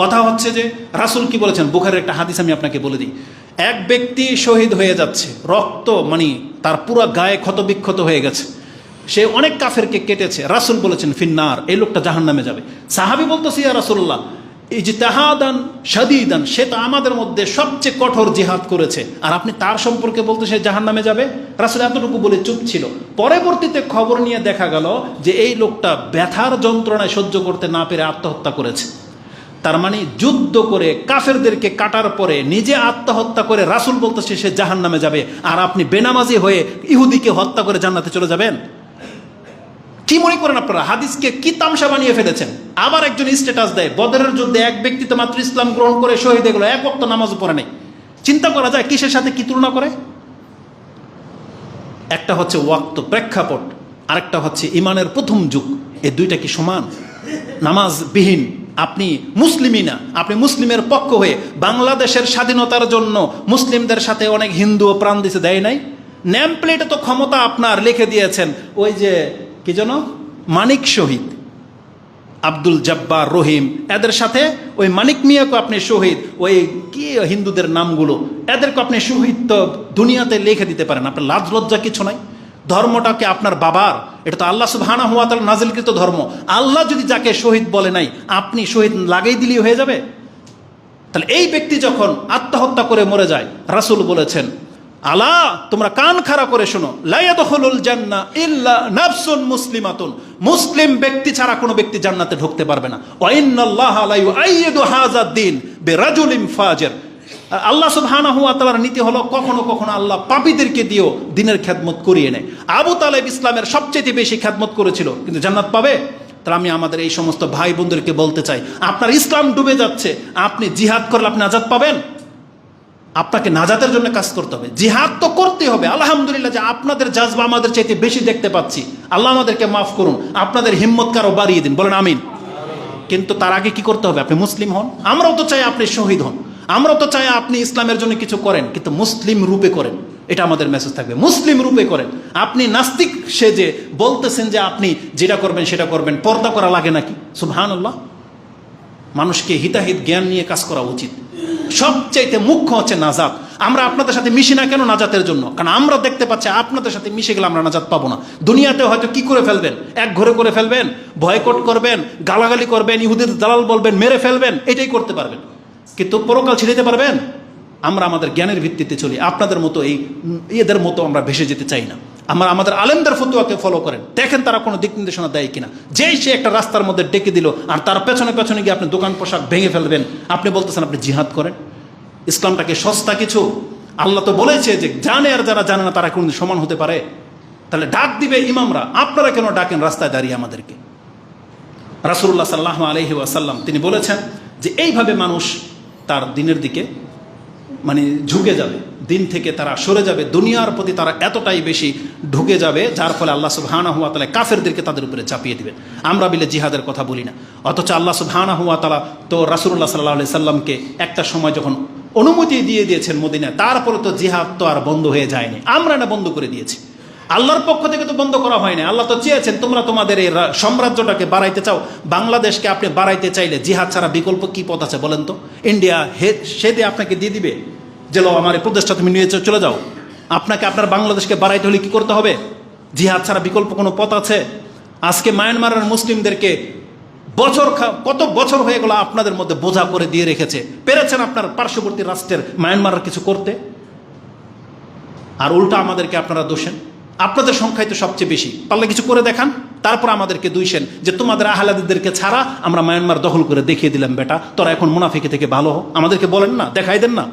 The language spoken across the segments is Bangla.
কথা হচ্ছে যে রাসুল কি বলেছেন? বুখারের একটা হাদিস আমি আপনাকে বলে দিই। এক ব্যক্তি শহীদ হয়ে যাচ্ছে, রক্ত মানে তার পুরো গায়ে ক্ষতবিক্ষত হয়ে গেছে। সে অনেক কাফেরকে কেটেছে। রাসুল বলেছেন, ফিন্নার, এই লোকটা জাহান নামে যাবে। সাহাবি বলতেছে, ইয়া রাসুল্লাহ এই যে তাহাদান সাদিদান সে তো আমাদের মধ্যে সবচেয়ে কঠোর জিহাদ করেছে। আর আপনি তার সম্পর্কে বলতে সে জাহান নামে যাবে? রাসুল এতটুকু বলে চুপ ছিল। পরবর্তীতে খবর নিয়ে দেখা গেল যে এই লোকটা ব্যথার যন্ত্রণায় সহ্য করতে না পেরে আত্মহত্যা করেছে। তার মানে যুদ্ধ করে কাফেরদেরকে কাটার পরে নিজে আত্মহত্যা করে রাসুল বলতেছে সে জাহান নামে যাবে। আর আপনি বেনামাজি হয়ে ইহুদিকে হত্যা করে জান্নাতে চলে যাবেন। কি মনে করেন আপনারা? হাদিসকে কি তামসা বানিয়ে ফেলেছেন? আবার একজন স্ট্যাটাস দেয়, বদরের যুদ্ধে এক ব্যক্তি তো মাত্র ইসলাম গ্রহণ করে শহীদ এগুলো এক অক্ত নামাজ পড়ে নেই। চিন্তা করা যায়, কিসের সাথে কি তুলনা করে? একটা হচ্ছে ওয়াক্ত, প্রেক্ষাপট। আরেকটা হচ্ছে ইমানের প্রথম যুগ। এই দুইটা কি সমান? নামাজবিহীন। আপনি মুসলিমই না, আপনি মুসলিমের পক্ষ হয়ে বাংলাদেশের স্বাধীনতার জন্য মুসলিমদের সাথে অনেক হিন্দুও প্রাণ দিতে দেয় নাই? নেম প্লেটে তো ক্ষমতা আপনার লিখে দিয়েছেন, ওই যে, কি যেন? মানিক শহীদ, আব্দুল জব্বার রহিম, এদের সাথে ওই মানিক মিয়াকে আপনি শহীদ, ওই কি হিন্দুদের নামগুলো, এদেরকে আপনি শহীদ তো দুনিয়াতে লিখে দিতে পারেন, আপনার লাজ লজ্জা কিছু নাই? ধর্মটাকে আপনার বাবার, এটা তো আল্লাহ সুবহানা হুয়া তার নাজিলকৃত ধর্ম। আল্লাহ যদি যাকে শহীদ বলে নাই, আপনি শহীদ লাগাই দিলেই হয়ে যাবে। তাহলে এই ব্যক্তি যখন আত্মহত্যা করে মরে যায়, রাসূল বলেছেন, আলা, তোমরা কান খাড়া করে শোনো লাইয়াদখুলুল জান্না ইল্লা নাফসুন মুসলিমাতুন। মুসলিম ব্যক্তি ছাড়া কোনো ব্যক্তি জান্নাতে ঢুকতে পারবে না। ওয়া ইন্নাল্লাহ লা ইউআইয়িদু হাযা দ্বীন বিরাজুলিন ফাজির। আল্লাহ সুবহানাহু ওয়া তাআলার নীতি হলো কখনো কখনো আল্লাহ পাপীদেরকে দিয়েও দিনের খেদমত করিয়ে নেয়। আবু তালেব ইসলামের সবচেয়ে বেশি খেদমত করেছিল, কিন্তু জান্নাত পাবে? তাহলে আমি আমাদের এই সমস্ত ভাই বোনদেরকে বলতে চাই, আপনার ইসলাম ডুবে যাচ্ছে, আপনি জিহাদ করলে আপনি আজাদ পাবেন? আপনাকে নাজাতের জন্য কাজ করতে হবে। জিহাদ তো করতে হবে। আলহামদুলিল্লাহ যে আপনাদের জাজবা আমাদের চাইতে বেশি দেখতে পাচ্ছি। আল্লাহ আমাদেরকে মাফ করুন, আপনাদের হিম্মত কারও বাড়িয়ে দিন। বলেন আমিন। কিন্তু তার আগে কি করতে হবে? আপনি মুসলিম হন। আমরাও তো চাই আপনি শহীদ হন। আমরাও তো চাই আপনি ইসলামের জন্য কিছু করেন, কিন্তু মুসলিম রূপে করেন। এটা আমাদের মেসেজ থাকবে। মুসলিম রূপে করেন। আপনি নাস্তিক সে যে বলতেছেন যে আপনি যেটা করবেন সেটা করবেন, পর্দা করা লাগে নাকি? সুবহান আল্লাহ মানুষকে হিতাহিত জ্ঞান নিয়ে কাজ করা উচিত। সবচাইতে মুখ্য হচ্ছে নাজাত। আমরা আপনাদের সাথে মিশি না কেন নাজাতের জন্য? কারণ আমরা দেখতে পাচ্ছি আপনাদের সাথে মিশে গেলে আমরা নাজাত পাবো না। দুনিয়াতে হয়তো কি করে ফেলবেন? এক ঘরে করে ফেলবেন, বয়কট করবেন, গালাগালি করবেন ইহুদের দালাল বলবেন, মেরে ফেলবেন, এটাই করতে পারবেন। কিন্তু পরকাল ছেড়ে দিতে পারবেন? আমরা আমাদের জ্ঞানের ভিত্তিতে চলি। আপনাদের মতো এই এদের মতো আমরা ভেসে যেতে চাই না। আমরা আমাদের আলেমদের ফতুয়াকে ফলো করেন। দেখেন তারা কোনো দিক নির্দেশনা দেয় কিনা। যেই সে একটা রাস্তার মধ্যে ডেকে দিল আর তার পেছনে পেছনে গিয়ে আপনি দোকান পোশাক ভেঙে ফেলবেন, আপনি বলতেছেন আপনি জিহাদ করেন। ইসলামটাকে সস্তা কিছু? আল্লাহ তো বলেছে যে জানে আর যারা জানে না তারা কোনদিন সমান হতে পারে। তাহলে ডাক দিবে ইমামরা, আপনারা কেন ডাকেন রাস্তায় দাঁড়িয়ে আমাদেরকে? রাসুল্লাহ সাল্লাহ আলহি ওয়াসাল্লাম, তিনি বলেছেন যে এইভাবে মানুষ তার দিনের দিকে মানে ঝুঁকে যাবে, দিন থেকে তারা সরে যাবে, দুনিয়ার প্রতি তারা এতটাই বেশি ঢুকে যাবে, যার ফলে আল্লাহ সুবহানা হুয়া তালা কাফেরদেরকে তাদের উপরে চাপিয়ে দিবেন। আমরা বিলে জিহাদের কথা বলি না। অথচ আল্লাহ সুবহানা হুয়া তালা তো রাসুল্লাহ সাল্লাহ সাল্লামকে একটা সময় যখন অনুমতি দিয়ে দিয়েছেন মদিনায়, তারপরে তো জিহাদ তো আর বন্ধ হয়ে যায়নি। আমরা না বন্ধ করে দিয়েছি। আল্লাহর পক্ষ থেকে তো বন্ধ করা হয়নি আল্লাহ তো চেয়েছেন, তোমরা তোমাদের এই সাম্রাজ্যটাকে বাড়াইতে চাও। বাংলাদেশকে আপনি বাড়াইতে চাইলে জিহাদ ছাড়া বিকল্প কি পথ আছে বলেন তো? ইন্ডিয়া হে, সে দিয়ে আপনাকে দিয়ে দিবে যে, লো, আমার এই প্রদেশটা তুমি নিয়ে চলে যাও। আপনাকে আপনার বাংলাদেশকে বাড়াইতে হলে কি করতে হবে? জিহাদ ছাড়া বিকল্প কোনো পথ আছে? আজকে মায়ানমারের মুসলিমদেরকে বছর কত বছর হয়ে গেল আপনাদের মধ্যে বোঝা করে দিয়ে রেখেছে। পেরেছেন আপনার পার্শ্ববর্তী রাষ্ট্রের মায়ানমারের কিছু করতে? আর উল্টা আমাদেরকে আপনারা দোষেন? আপনাদের সংখ্যাই তো সবচেয়ে বেশি। পারলে কিছু করে দেখান। তারপর আমাদেরকে দুইশেন যে তোমাদের আহলাদিদেরকে ছাড়া আমরা মায়ানমার দখল করে দেখিয়ে দিলাম, বেটা। তোরা এখন মুনাফিকে থেকে ভালো হো। আমাদেরকে বলেন না, দেখাই দেন না।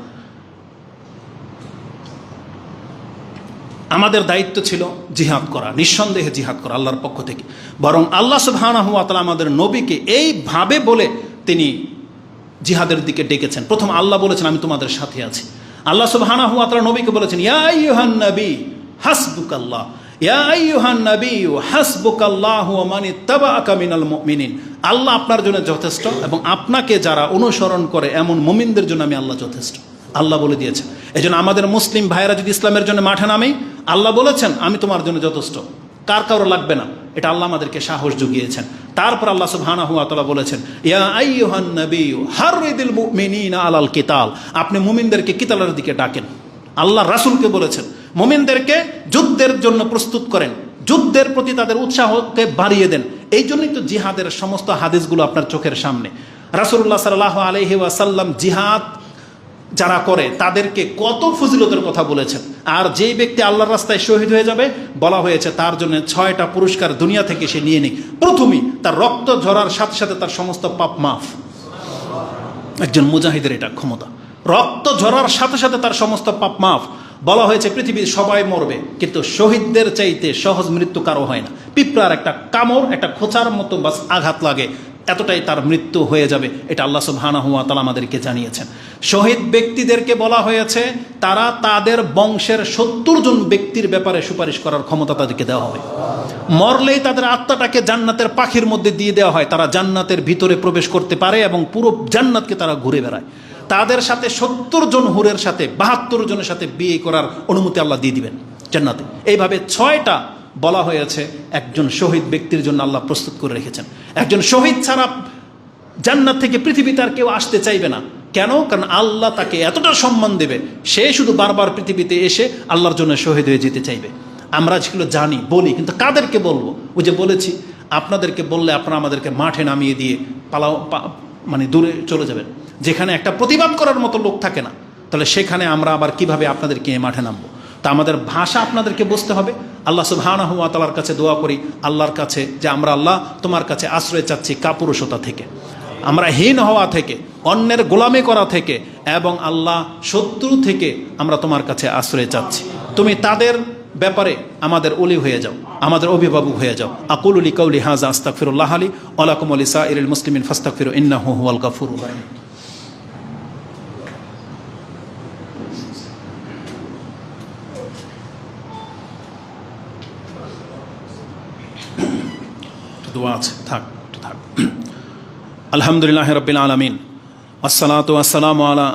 আমাদের দায়িত্ব ছিল জিহাদ করা, নিঃসন্দেহে জিহাদ করা আল্লাহর পক্ষ থেকে। বরং আল্লাহ সুবহানাহু ওয়া তাআলা আমাদের নবীকে এইভাবে বলে তিনি জিহাদের দিকে ডেকেছেন। প্রথম আল্লাহ বলেছেন, আমি তোমাদের সাথে আছি। আল্লাহ সুবহানাহু ওয়া তাআলা নবীকে বলেছেন, ইয়া আইয়ুহান নবী হাসবুকাল্লাহ। আল্লাহ আপনার জন্য যথেষ্ট এবং আপনাকে যারা অনুসরণ করে এমন মুমিনদের জন্য আমি আল্লাহ যথেষ্ট। আল্লাহ বলে দিয়েছেন। এই আমাদের মুসলিম ভাইয়েরা যদি ইসলামের জন্য মাঠে নামে, আল্লাহ বলেছেন, আমি তোমার জন্য যথেষ্ট। কার কারও লাগবে না? এটা আল্লাহ আমাদেরকে সাহস জুগিয়েছেন। তারপর আল্লাহ সুবহানাহু ওয়া তাআলা বলেছেন আলাল কিতাল। আপনি মুমিনদেরকে কিতালের দিকে ডাকেন। আল্লাহ রাসূলকে বলেছেন মুমিনদেরকে যুদ্ধের জন্য প্রস্তুত করেন। যুদ্ধের প্রতি তাদের উৎসাহকে বাড়িয়ে দেন। এই জন্যই তো জিহাদের সমস্ত হাদিসগুলো আপনার চোখের সামনে। রাসূলুল্লাহ সাল্লাল্লাহু আলাইহি ওয়াসাল্লাম জিহাদ যারা করে, তাদেরকে কত ফজিলতের কথা বলেছেন। আর যেই ব্যক্তি আল্লাহর রাস্তায় শহীদ হয়ে যাবে, বলা হয়েছে তার জন্য ছয়টা পুরস্কার দুনিয়া থেকে সে নিয়ে নিক। প্রথমেই তার রক্ত ঝরার সাথে সাথে তার সমস্ত পাপ মাফ। একজন মুজাহিদের এটা ক্ষমতা। রক্ত ঝরার সাথে সাথে তার সমস্ত পাপ মাফ। বলা হয়েছে, পৃথিবীর সবাই মরবে, কিন্তু শহীদদের চাইতে সহজ মৃত্যু কারও হয় না। পিঁপড়ার একটা কামড়, একটা খোঁচার মতো বাস আঘাত লাগে, এতটাই তার মৃত্যু হয়ে যাবে, এটা আল্লাহ সুবহানাহু হুয়া তালা আমাদেরকে জানিয়েছেন। শহীদ ব্যক্তিদেরকে বলা হয়েছে, তারা তাদের বংশের সত্তর জন ব্যক্তির ব্যাপারে সুপারিশ করার ক্ষমতা তাদেরকে দেওয়া হবে। মরলেই তাদের আত্মাটাকে জান্নাতের পাখির মধ্যে দিয়ে দেওয়া হয়, তারা জান্নাতের ভিতরে প্রবেশ করতে পারে এবং পুরো জান্নাতকে তারা ঘুরে বেড়ায়। তাদের সাথে সত্তর জন হুরের সাথে, বাহাত্তর জনের সাথে বিয়ে করার অনুমতি আল্লাহ দিয়ে দিবেন জান্নাতে। এইভাবে ছয়টা বলা হয়েছে, একজন শহীদ ব্যক্তির জন্য আল্লাহ প্রস্তুত করে রেখেছেন। একজন শহীদ ছাড়া জান্নাত থেকে পৃথিবীতে আর কেউ আসতে চাইবে না। কেন? কারণ আল্লাহ তাকে এতটা সম্মান দেবে, সে শুধু বারবার পৃথিবীতে এসে আল্লাহর জন্য শহীদ হয়ে যেতে চাইবে। আমরা যেগুলো জানি, বলি, কিন্তু কাদেরকে বলব? ওই যে বলেছি, আপনাদেরকে বললে আপনারা আমাদেরকে মাঠে নামিয়ে দিয়ে পালাও মানে দূরে চলে যাবেন। যেখানে একটা প্রতিবাদ করার মতো লোক থাকে না। তাহলে সেখানে আমরা আবার কীভাবে আপনাদেরকে মাঠে নামবো? তা আমাদের ভাষা আপনাদেরকে বুঝতে হবে। আল্লাহ সুবহানাহু ওয়া তাআলার কাছে দোয়া করি, আল্লাহর কাছে যে আমরা আল্লাহ তোমার কাছে আশ্রয় চাচ্ছি কাপুরুষতা থেকে। আমরা হীন হওয়া থেকে, অন্যের গোলামি করা থেকে এবং আল্লাহ শত্রু থেকে আমরা তোমার কাছে আশ্রয় চাচ্ছি। তুমি তাদের ব্যাপারে আমাদের অলি হয়ে যাও, আমাদের অভিভাবক হয়ে যাও। আকুল কৌলি হাজা আস্তাকফিরুল্লাহ আলী আলাকুম আলী সাইরুল মুসলিমিন ফাস্তাকফিরু ইন্নাহু হুয়াল গাফুরুর দোয়া আছে, থাক থাক। আলহামদুলিল্লাহ রবিল আলমিন। আসসালামু আলা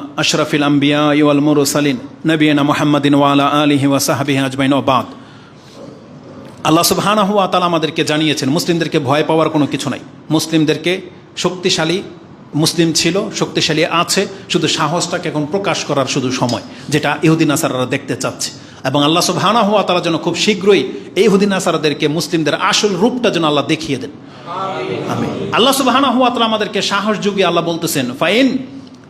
আম্বিয়া মুরসালিন নবীনা মুহাম্মাদিন ওয়ালা আলিহি আজমাইন আল্লাহ ওয়া তাআলা আমাদেরকে জানিয়েছেন, মুসলিমদেরকে ভয় পাওয়ার কোনো কিছু নাই। মুসলিমদেরকে শক্তিশালী মুসলিম ছিল, শক্তিশালী আছে, শুধু সাহসটাকে এখন প্রকাশ করার শুধু সময়, যেটা ইহুদিন আসারারা দেখতে চাচ্ছে। এবং আল্লাহ সুবহানাহু ওয়া তাআলা যেন খুব শীঘ্রই এই ইহুদিন আসারাদেরকে মুসলিমদের আসল রূপটা যেন আল্লাহ দেখিয়ে দেন। আমি আল্লাহ সুবহানাহু ওয়া তাআলা আমাদেরকে সাহস যুগে আল্লাহ বলতেছেন, ফাইন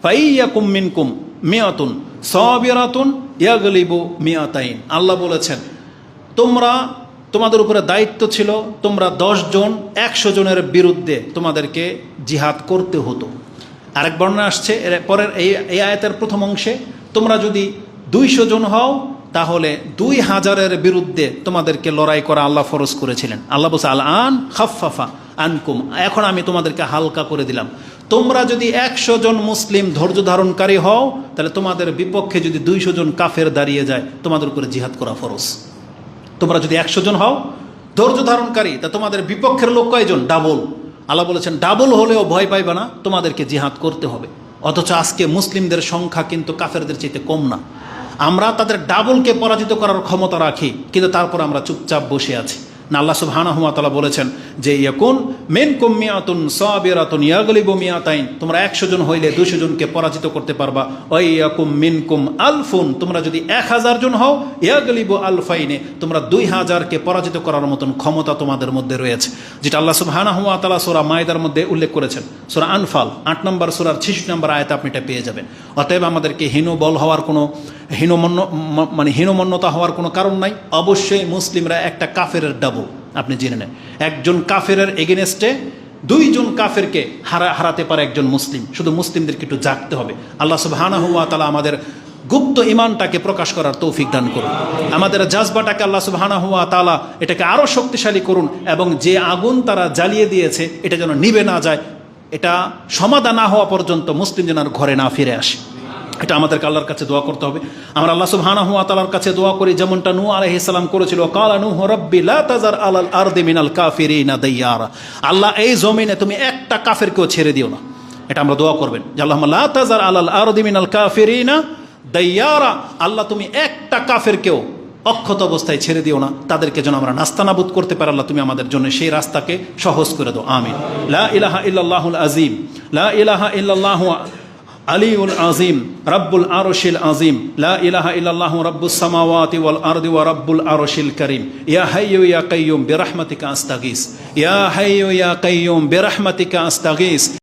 ফাইয়াকুম মিনকুম মিয়াতুন সাবিরাতুন ইয়াগলিবু মিয়াতাইন। আল্লাহ বলেছেন, তোমরা, তোমাদের উপরে দায়িত্ব ছিল তোমরা জন, একশো জনের বিরুদ্ধে তোমাদেরকে জিহাদ করতে হতো। আরেক বর্ণনা আসছে, এর পরের এই আয়াতের প্রথম অংশে, তোমরা যদি দুইশো জন হও তাহলে দুই হাজারের বিরুদ্ধে তোমাদেরকে লড়াই করা আল্লাহ ফরজ করেছিলেন। আল্লাহ বলছে আল আন খাফাফা আনকুম। এখন আমি তোমাদেরকে হালকা করে দিলাম। তোমরা যদি একশো জন মুসলিম ধৈর্য ধারণকারী হও, তাহলে তোমাদের বিপক্ষে যদি দুইশো জন কাফের দাঁড়িয়ে যায়, তোমাদের উপরে জিহাদ করা ফরজ। তোমরা যদি একশো জন হও ধৈর্য ধারণকারী, তা তোমাদের বিপক্ষের লোক কয়জন? ডাবল। আল্লাহ বলেছেন, ডাবল হলেও ভয় পাইবে না, তোমাদেরকে জিহাদ করতে হবে। অথচ আজকে মুসলিমদের সংখ্যা কিন্তু কাফেরদের চাইতে কম না। আমরা তাদের ডাবলকে পরাজিত করার ক্ষমতা রাখি কিন্তু তারপর আমরা চুপচাপ বসে আছি। না, আল্লাহ সুবহানাহু ওয়া তাআলা বলেছেন যে, ইয়াকুন মিনকুম মিয়াতুন সাবিরাতুন ইয়াগলিবু মিয়াতাইন, তোমরা 100 জন হইলে 200 জনকে পরাজিত করতে পারবা। ওই ইয়াকুম মিনকুম আলফুন, তোমরা যদি 1000 জন হও, ইয়াগলিবু আলফাইনে, তোমরা 2000 কে পরাজিত করার মতন ক্ষমতা তোমাদের মধ্যে রয়েছে। যেটা আল্লাহ সুবহানাহু ওয়া তাআলা সূরা মায়দার মধ্যে উল্লেখ করেছেন। সূরা আনফাল 8 নম্বর সূরার 66 নম্বর আয়াতে আপনি এটা পেয়ে যাবেন। অতএব আমাদেরকে হীনবল হওয়ার কোনো, হীনমন্য মানে হীনমন্যতা হওয়ার কোনো কারণ নাই। অবশ্যই মুসলিমরা একটা কাফের ডাবল আপনি জেনে নেন। একজন কাফের এগেনেস্টে দুইজন কাফেরকে হারা, হারাতে পারে একজন মুসলিম। শুধু মুসলিমদেরকে একটু জাগতে হবে। আল্লাহ সুবহানাহু ওয়া তাআলা আমাদের গুপ্ত ইমানটাকে প্রকাশ করার তৌফিক দান করুন। আমাদের জাজবাটাকে আল্লাহ সুবহানাহু ওয়া তাআলা এটাকে আরও শক্তিশালী করুন এবং যে আগুন তারা জ্বালিয়ে দিয়েছে, এটা যেন নিবে না যায়, এটা সমাধান না হওয়া পর্যন্ত মুসলিম যেন ঘরে না ফিরে আসে। এটা আমাদেরকে আল্লাহর কাছে দোয়া করতে হবে। আমরা আল্লাহ সুবহানাহু ওয়া তাআলার কাছে দোয়া করি, যেমনটা নূহ আলাইহিস সালাম করেছিল, কালা নূহ, রাব্বি, লা তাজার আলাল আরদি মিনাল কাফিরিনা দাইয়ারা। আল্লাহ, এই জমিনে তুমি একটা কাফেরকেও ছেড়ে দিও না। এটা আমরা দোয়া করবেন। যে আল্লাহ, লা তাজার আলাল আরদি মিনাল কাফিরিনা দাইয়ারা। আল্লাহ, তুমি একটা কাফেরকেও অক্ষত অবস্থায় ছেড়ে দিও না। তাদেরকে যেন আমরা নাস্তানাবুদ করতে পারি। আল্লাহ, তুমি আমাদের জন্য সেই রাস্তাকে সহজ করে দাও। আমিন। লা ইলাহা ইল্লাল্লাহুল আজিম লা ইলাহা ইল্লাল্লাহু আলিউল আজিম রব্বুল আরশিল আজিম লা ইলাহা ইল্লাল্লাহু রব্বুস সামাওয়াতি ওয়াল আরদি ওয়া রব্বুল আরশিল করিম ইয়া হাইয়্যু ইয়া কাইয়্যুম বিরহমাতিকা আস্তাগীস ইয়া হাইয়্যু ইয়া কাইয়্যুম বিরহমাতিকা আস্তাগীস